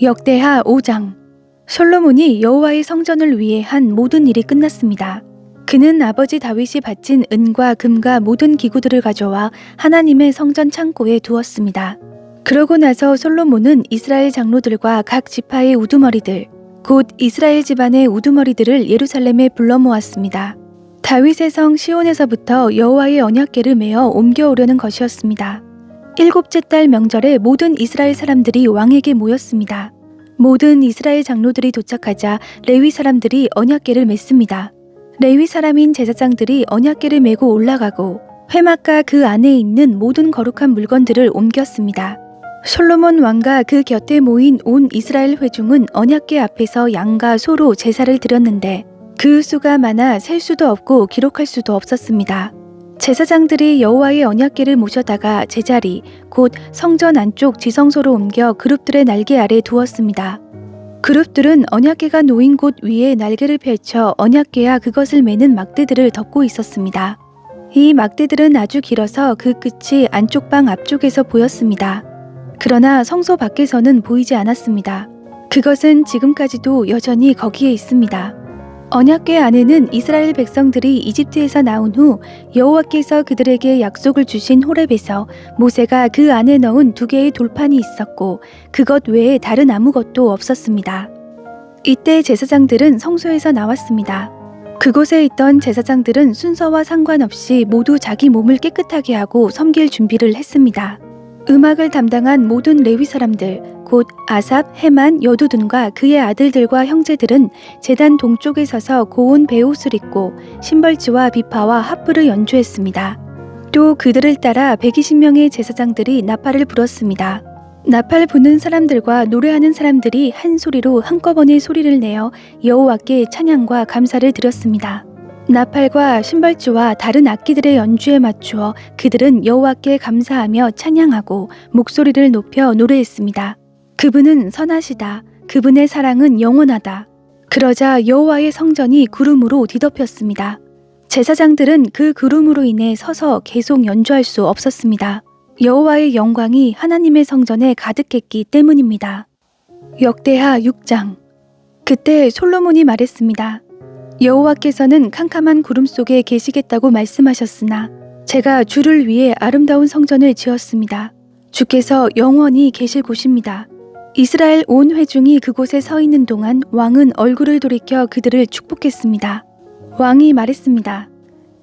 역대하 5장 솔로몬이 여호와의 성전을 위해 한 모든 일이 끝났습니다. 그는 아버지 다윗이 바친 은과 금과 모든 기구들을 가져와 하나님의 성전 창고에 두었습니다. 그러고 나서 솔로몬은 이스라엘 장로들과 각 지파의 우두머리들, 곧 이스라엘 집안의 우두머리들을 예루살렘에 불러 모았습니다. 다윗의 성 시온에서부터 여호와의 언약궤를 메어 옮겨오려는 것이었습니다. 일곱째 달 명절에 모든 이스라엘 사람들이 왕에게 모였습니다. 모든 이스라엘 장로들이 도착하자 레위 사람들이 언약궤를 맸습니다. 레위 사람인 제사장들이 언약궤를 메고 올라가고 회막과 그 안에 있는 모든 거룩한 물건들을 옮겼습니다. 솔로몬 왕과 그 곁에 모인 온 이스라엘 회중은 언약궤 앞에서 양과 소로 제사를 드렸는데 그 수가 많아 셀 수도 없고 기록할 수도 없었습니다. 제사장들이 여호와의 언약궤를 모셔다가 제자리 곧 성전 안쪽 지성소로 옮겨 그룹들의 날개 아래 두었습니다. 그룹들은 언약궤가 놓인 곳 위에 날개를 펼쳐 언약궤와 그것을 매는 막대들을 덮고 있었습니다. 이 막대들은 아주 길어서 그 끝이 안쪽 방 앞쪽에서 보였습니다. 그러나 성소 밖에서는 보이지 않았습니다. 그것은 지금까지도 여전히 거기에 있습니다. 언약궤 안에는 이스라엘 백성들이 이집트에서 나온 후 여호와께서 그들에게 약속을 주신 호렙에서 모세가 그 안에 넣은 두 개의 돌판이 있었고 그것 외에 다른 아무것도 없었습니다. 이때 제사장들은 성소에서 나왔습니다. 그곳에 있던 제사장들은 순서와 상관없이 모두 자기 몸을 깨끗하게 하고 섬길 준비를 했습니다. 음악을 담당한 모든 레위 사람들, 곧 아삽, 헤만, 여두둔과 그의 아들들과 형제들은 재단 동쪽에 서서 고운 베옷을 입고 심벌지와 비파와 하프를 연주했습니다. 또 그들을 따라 120명의 제사장들이 나팔을 불었습니다. 나팔 부는 사람들과 노래하는 사람들이 한 소리로 한꺼번에 소리를 내어 여호와께 찬양과 감사를 드렸습니다. 나팔과 신발주와 다른 악기들의 연주에 맞추어 그들은 여호와께 감사하며 찬양하고 목소리를 높여 노래했습니다. 그분은 선하시다. 그분의 사랑은 영원하다. 그러자 여호와의 성전이 구름으로 뒤덮였습니다. 제사장들은 그 구름으로 인해 서서 계속 연주할 수 없었습니다. 여호와의 영광이 하나님의 성전에 가득했기 때문입니다. 역대하 6장 그때 솔로몬이 말했습니다. 여호와께서는 캄캄한 구름 속에 계시겠다고 말씀하셨으나 제가 주를 위해 아름다운 성전을 지었습니다. 주께서 영원히 계실 곳입니다. 이스라엘 온 회중이 그곳에 서 있는 동안 왕은 얼굴을 돌이켜 그들을 축복했습니다. 왕이 말했습니다.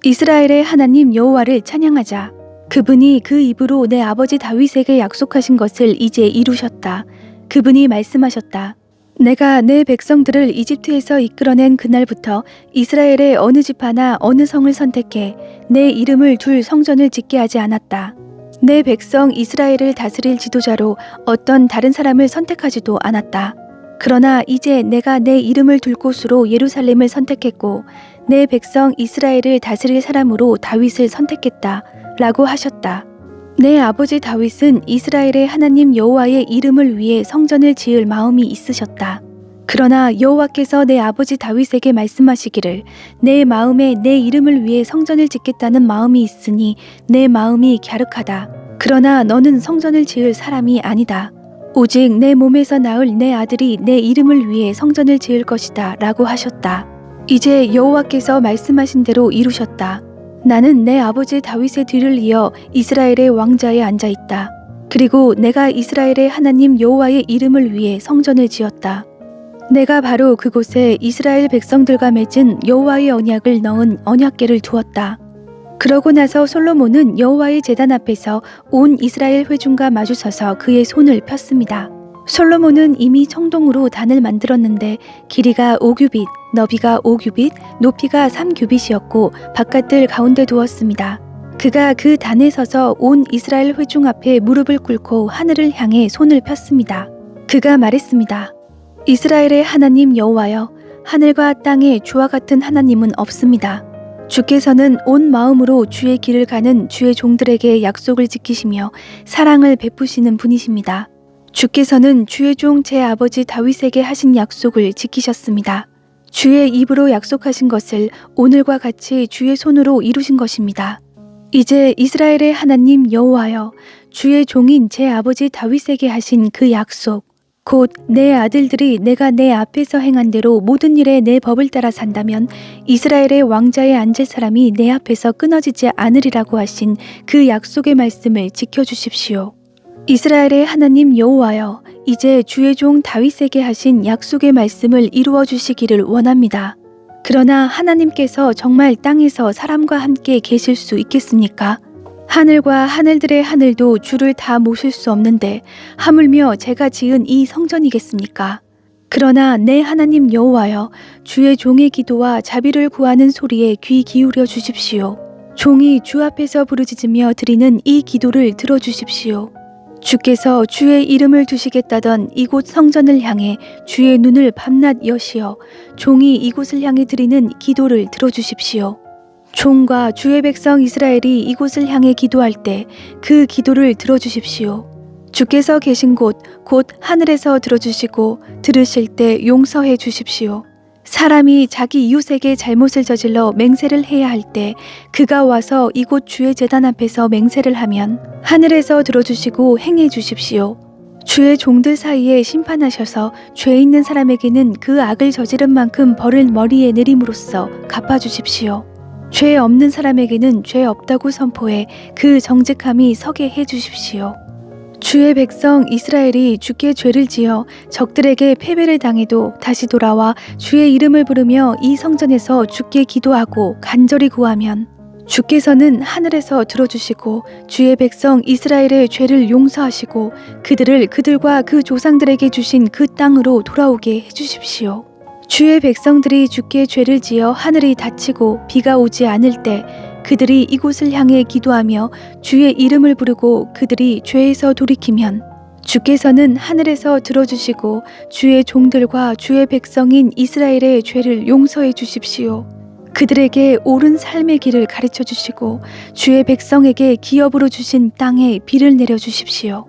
이스라엘의 하나님 여호와를 찬양하자. 그분이 그 입으로 내 아버지 다윗에게 약속하신 것을 이제 이루셨다. 그분이 말씀하셨다. 내가 내 백성들을 이집트에서 이끌어낸 그날부터 이스라엘의 어느 집 하나 어느 성을 선택해 내 이름을 둘 성전을 짓게 하지 않았다. 내 백성 이스라엘을 다스릴 지도자로 어떤 다른 사람을 선택하지도 않았다. 그러나 이제 내가 내 이름을 둘 곳으로 예루살렘을 선택했고 내 백성 이스라엘을 다스릴 사람으로 다윗을 선택했다. 라고 하셨다. 내 아버지 다윗은 이스라엘의 하나님 여호와의 이름을 위해 성전을 지을 마음이 있으셨다. 그러나 여호와께서 내 아버지 다윗에게 말씀하시기를 내 마음에 내 이름을 위해 성전을 짓겠다는 마음이 있으니 내 마음이 갸륵하다. 그러나 너는 성전을 지을 사람이 아니다. 오직 내 몸에서 나을 내 아들이 내 이름을 위해 성전을 지을 것이다. 라고 하셨다. 이제 여호와께서 말씀하신 대로 이루셨다. 나는 내 아버지 다윗의 뒤를 이어 이스라엘의 왕자에 앉아 있다. 그리고 내가 이스라엘의 하나님 여호와의 이름을 위해 성전을 지었다. 내가 바로 그곳에 이스라엘 백성들과 맺은 여호와의 언약을 넣은 언약궤를 두었다. 그러고 나서 솔로몬은 여호와의 제단 앞에서 온 이스라엘 회중과 마주서서 그의 손을 폈습니다. 솔로몬은 이미 청동으로 단을 만들었는데 길이가 5규빗, 너비가 5규빗, 높이가 3규빗이었고 바깥을 가운데 두었습니다. 그가 그 단에 서서 온 이스라엘 회중 앞에 무릎을 꿇고 하늘을 향해 손을 폈습니다. 그가 말했습니다. 이스라엘의 하나님 여호와여, 하늘과 땅에 주와 같은 하나님은 없습니다. 주께서는 온 마음으로 주의 길을 가는 주의 종들에게 약속을 지키시며 사랑을 베푸시는 분이십니다. 주께서는 주의 종 제 아버지 다윗에게 하신 약속을 지키셨습니다. 주의 입으로 약속하신 것을 오늘과 같이 주의 손으로 이루신 것입니다. 이제 이스라엘의 하나님 여호와여 주의 종인 제 아버지 다윗에게 하신 그 약속 곧 내 아들들이 내가 내 앞에서 행한 대로 모든 일에 내 법을 따라 산다면 이스라엘의 왕자에 앉을 사람이 내 앞에서 끊어지지 않으리라고 하신 그 약속의 말씀을 지켜 주십시오. 이스라엘의 하나님 여호와여 이제 주의 종 다윗에게 하신 약속의 말씀을 이루어 주시기를 원합니다. 그러나 하나님께서 정말 땅에서 사람과 함께 계실 수 있겠습니까? 하늘과 하늘들의 하늘도 주를 다 모실 수 없는데 하물며 제가 지은 이 성전이겠습니까? 그러나 내 하나님 여호와여 주의 종의 기도와 자비를 구하는 소리에 귀 기울여 주십시오. 종이 주 앞에서 부르짖으며 드리는 이 기도를 들어 주십시오. 주께서 주의 이름을 두시겠다던 이곳 성전을 향해 주의 눈을 밤낮 여시어 종이 이곳을 향해 드리는 기도를 들어 주십시오. 종과 주의 백성 이스라엘이 이곳을 향해 기도할 때 그 기도를 들어 주십시오. 주께서 계신 곳, 곧 하늘에서 들어주시고 들으실 때 용서해 주십시오. 사람이 자기 이웃에게 잘못을 저질러 맹세를 해야 할 때 그가 와서 이곳 주의 재단 앞에서 맹세를 하면 하늘에서 들어주시고 행해 주십시오. 주의 종들 사이에 심판하셔서 죄 있는 사람에게는 그 악을 저지른 만큼 벌을 머리에 내림으로써 갚아 주십시오. 죄 없는 사람에게는 죄 없다고 선포해 그 정직함이 서게 해 주십시오. 주의 백성 이스라엘이 주께 죄를 지어 적들에게 패배를 당해도 다시 돌아와 주의 이름을 부르며 이 성전에서 주께 기도하고 간절히 구하면 주께서는 하늘에서 들어주시고 주의 백성 이스라엘의 죄를 용서하시고 그들을 그들과 그 조상들에게 주신 그 땅으로 돌아오게 해주십시오. 주의 백성들이 주께 죄를 지어 하늘이 닫히고 비가 오지 않을 때 그들이 이곳을 향해 기도하며 주의 이름을 부르고 그들이 죄에서 돌이키면 주께서는 하늘에서 들어주시고 주의 종들과 주의 백성인 이스라엘의 죄를 용서해 주십시오. 그들에게 옳은 삶의 길을 가르쳐 주시고 주의 백성에게 기업으로 주신 땅에 비를 내려 주십시오.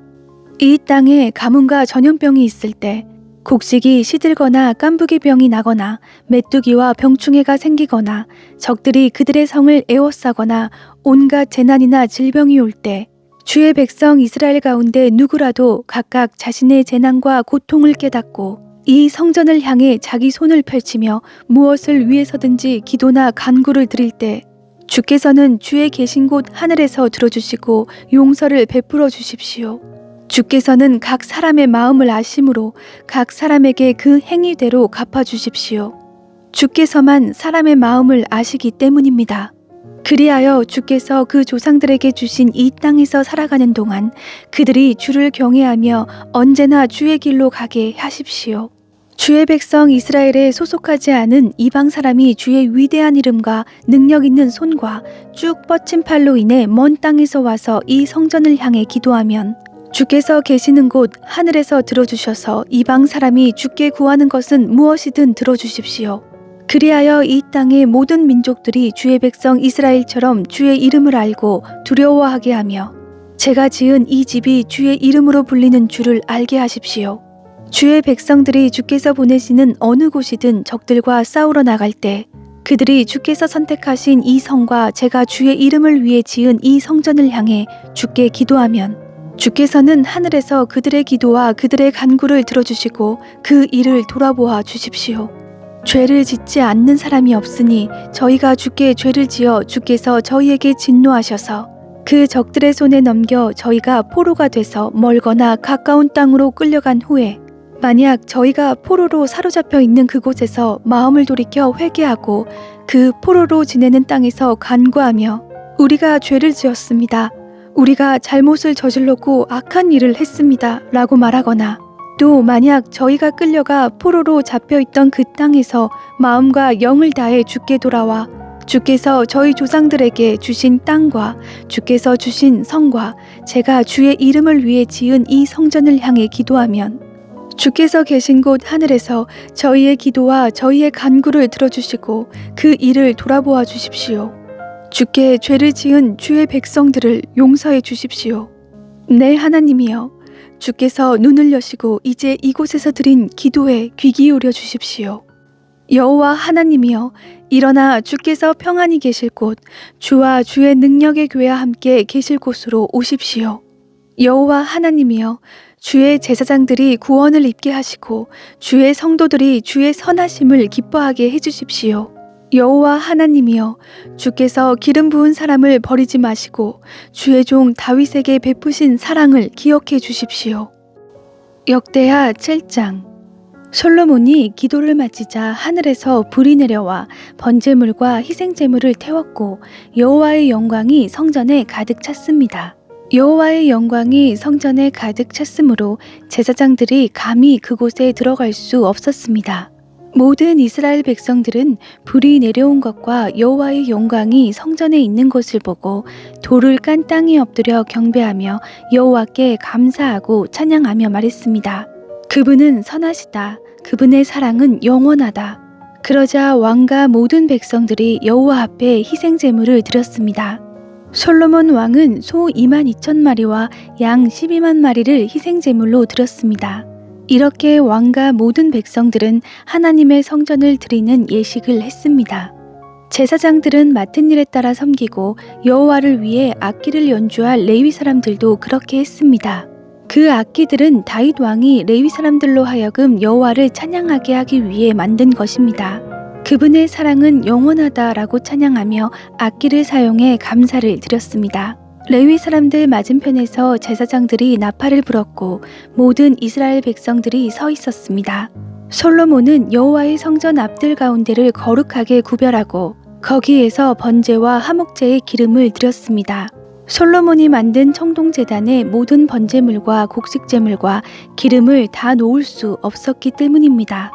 이 땅에 가뭄과 전염병이 있을 때 곡식이 시들거나 깐부기 병이 나거나 메뚜기와 병충해가 생기거나 적들이 그들의 성을 에워싸거나 온갖 재난이나 질병이 올 때 주의 백성 이스라엘 가운데 누구라도 각각 자신의 재난과 고통을 깨닫고 이 성전을 향해 자기 손을 펼치며 무엇을 위해서든지 기도나 간구를 드릴 때 주께서는 주의 계신 곳 하늘에서 들어주시고 용서를 베풀어 주십시오. 주께서는 각 사람의 마음을 아심으로 각 사람에게 그 행위대로 갚아 주십시오. 주께서만 사람의 마음을 아시기 때문입니다. 그리하여 주께서 그 조상들에게 주신 이 땅에서 살아가는 동안 그들이 주를 경외하며 언제나 주의 길로 가게 하십시오. 주의 백성 이스라엘에 소속하지 않은 이방 사람이 주의 위대한 이름과 능력 있는 손과 쭉 뻗친 팔로 인해 먼 땅에서 와서 이 성전을 향해 기도하면 주께서 계시는 곳 하늘에서 들어주셔서 이방 사람이 주께 구하는 것은 무엇이든 들어주십시오. 그리하여 이 땅의 모든 민족들이 주의 백성 이스라엘처럼 주의 이름을 알고 두려워하게 하며 제가 지은 이 집이 주의 이름으로 불리는 줄을 알게 하십시오. 주의 백성들이 주께서 보내시는 어느 곳이든 적들과 싸우러 나갈 때 그들이 주께서 선택하신 이 성과 제가 주의 이름을 위해 지은 이 성전을 향해 주께 기도하면 주께서는 하늘에서 그들의 기도와 그들의 간구를 들어주시고 그 일을 돌아보아 주십시오. 죄를 짓지 않는 사람이 없으니 저희가 주께 죄를 지어 주께서 저희에게 진노하셔서 그 적들의 손에 넘겨 저희가 포로가 돼서 멀거나 가까운 땅으로 끌려간 후에 만약 저희가 포로로 사로잡혀 있는 그곳에서 마음을 돌이켜 회개하고 그 포로로 지내는 땅에서 간구하며 우리가 죄를 지었습니다. 우리가 잘못을 저질렀고 악한 일을 했습니다. 라고 말하거나 또 만약 저희가 끌려가 포로로 잡혀 있던 그 땅에서 마음과 영을 다해 주께 돌아와 주께서 저희 조상들에게 주신 땅과 주께서 주신 성과 제가 주의 이름을 위해 지은 이 성전을 향해 기도하면 주께서 계신 곳 하늘에서 저희의 기도와 저희의 간구를 들어주시고 그 일을 돌아보아 주십시오. 주께 죄를 지은 주의 백성들을 용서해 주십시오. 내 하나님이여, 주께서 눈을 여시고 이제 이곳에서 드린 기도에 귀 기울여 주십시오. 여호와 하나님이여, 일어나 주께서 평안히 계실 곳, 주와 주의 능력의 교회와 함께 계실 곳으로 오십시오. 여호와 하나님이여, 주의 제사장들이 구원을 입게 하시고 주의 성도들이 주의 선하심을 기뻐하게 해 주십시오. 여호와 하나님이여 주께서 기름 부은 사람을 버리지 마시고 주의 종 다윗에게 베푸신 사랑을 기억해 주십시오. 역대하 7장 솔로몬이 기도를 마치자 하늘에서 불이 내려와 번제물과 희생 제물을 태웠고 여호와의 영광이 성전에 가득 찼습니다. 여호와의 영광이 성전에 가득 찼으므로 제사장들이 감히 그곳에 들어갈 수 없었습니다. 모든 이스라엘 백성들은 불이 내려온 것과 여호와의 영광이 성전에 있는 것을 보고 돌을 깐 땅에 엎드려 경배하며 여호와께 감사하고 찬양하며 말했습니다. 그분은 선하시다. 그분의 사랑은 영원하다. 그러자 왕과 모든 백성들이 여호와 앞에 희생 제물을 드렸습니다. 솔로몬 왕은 소 2만 2천 마리와 양 12만 마리를 희생 제물로 드렸습니다. 이렇게 왕과 모든 백성들은 하나님의 성전을 드리는 예식을 했습니다. 제사장들은 맡은 일에 따라 섬기고 여호와를 위해 악기를 연주할 레위 사람들도 그렇게 했습니다. 그 악기들은 다윗 왕이 레위 사람들로 하여금 여호와를 찬양하게 하기 위해 만든 것입니다. 그분의 사랑은 영원하다라고 찬양하며 악기를 사용해 감사를 드렸습니다. 레위 사람들 맞은편에서 제사장들이 나팔을 불었고 모든 이스라엘 백성들이 서 있었습니다. 솔로몬은 여호와의 성전 앞들 가운데를 거룩하게 구별하고 거기에서 번제와 화목제의 기름을 드렸습니다. 솔로몬이 만든 청동재단에 모든 번제물과 곡식제물과 기름을 다 놓을 수 없었기 때문입니다.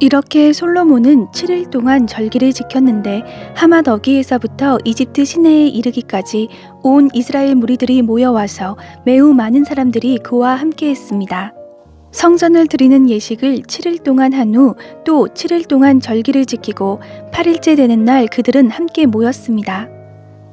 이렇게 솔로몬은 7일 동안 절기를 지켰는데 하맛 어기에서부터 이집트 시내에 이르기까지 온 이스라엘 무리들이 모여와서 매우 많은 사람들이 그와 함께 했습니다. 성전을 드리는 예식을 7일 동안 한 후 또 7일 동안 절기를 지키고 8일째 되는 날 그들은 함께 모였습니다.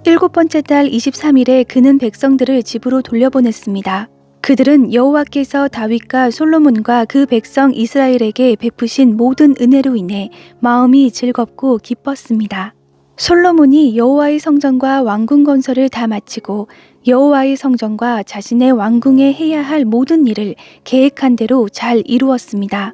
일곱 번째 달 23일에 그는 백성들을 집으로 돌려보냈습니다. 그들은 여호와께서 다윗과 솔로몬과 그 백성 이스라엘에게 베푸신 모든 은혜로 인해 마음이 즐겁고 기뻤습니다. 솔로몬이 여호와의 성전과 왕궁 건설을 다 마치고 여호와의 성전과 자신의 왕궁에 해야 할 모든 일을 계획한 대로 잘 이루었습니다.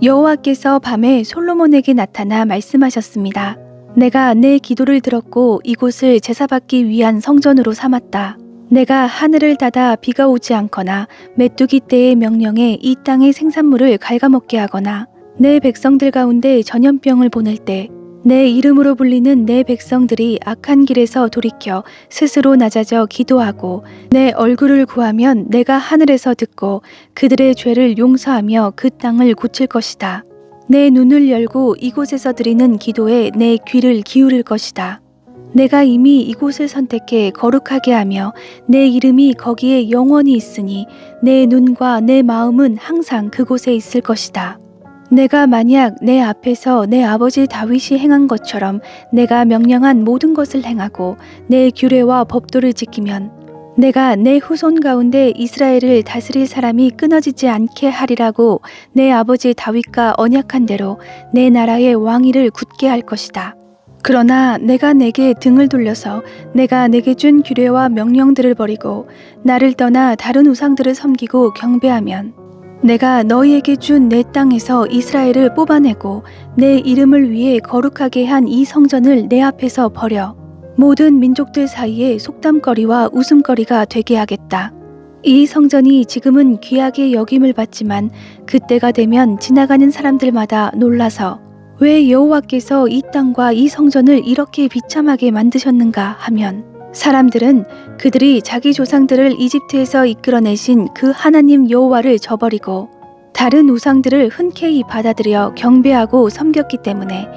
여호와께서 밤에 솔로몬에게 나타나 말씀하셨습니다. 내가 내 기도를 들었고 이곳을 제사받기 위한 성전으로 삼았다. 내가 하늘을 닫아 비가 오지 않거나 메뚜기 떼의 명령에 이 땅의 생산물을 갉아먹게 하거나 내 백성들 가운데 전염병을 보낼 때 내 이름으로 불리는 내 백성들이 악한 길에서 돌이켜 스스로 낮아져 기도하고 내 얼굴을 구하면 내가 하늘에서 듣고 그들의 죄를 용서하며 그 땅을 고칠 것이다. 내 눈을 열고 이곳에서 드리는 기도에 내 귀를 기울일 것이다. 내가 이미 이곳을 선택해 거룩하게 하며 내 이름이 거기에 영원히 있으니 내 눈과 내 마음은 항상 그곳에 있을 것이다. 내가 만약 내 앞에서 내 아버지 다윗이 행한 것처럼 내가 명령한 모든 것을 행하고 내 규례와 법도를 지키면 내가 내 후손 가운데 이스라엘을 다스릴 사람이 끊어지지 않게 하리라고 내 아버지 다윗과 언약한 대로 내 나라의 왕위를 굳게 할 것이다. 그러나 내가 내게 등을 돌려서 내가 내게 준 규례와 명령들을 버리고 나를 떠나 다른 우상들을 섬기고 경배하면 내가 너희에게 준 내 땅에서 이스라엘을 뽑아내고 내 이름을 위해 거룩하게 한 이 성전을 내 앞에서 버려 모든 민족들 사이에 속담거리와 웃음거리가 되게 하겠다. 이 성전이 지금은 귀하게 여김을 받지만 그때가 되면 지나가는 사람들마다 놀라서 왜 여호와께서 이 땅과 이 성전을 이렇게 비참하게 만드셨는가 하면 사람들은 그들이 자기 조상들을 이집트에서 이끌어내신 그 하나님 여호와를 저버리고 다른 우상들을 흔쾌히 받아들여 경배하고 섬겼기 때문에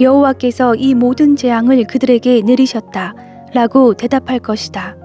여호와께서 이 모든 재앙을 그들에게 내리셨다 라고 대답할 것이다.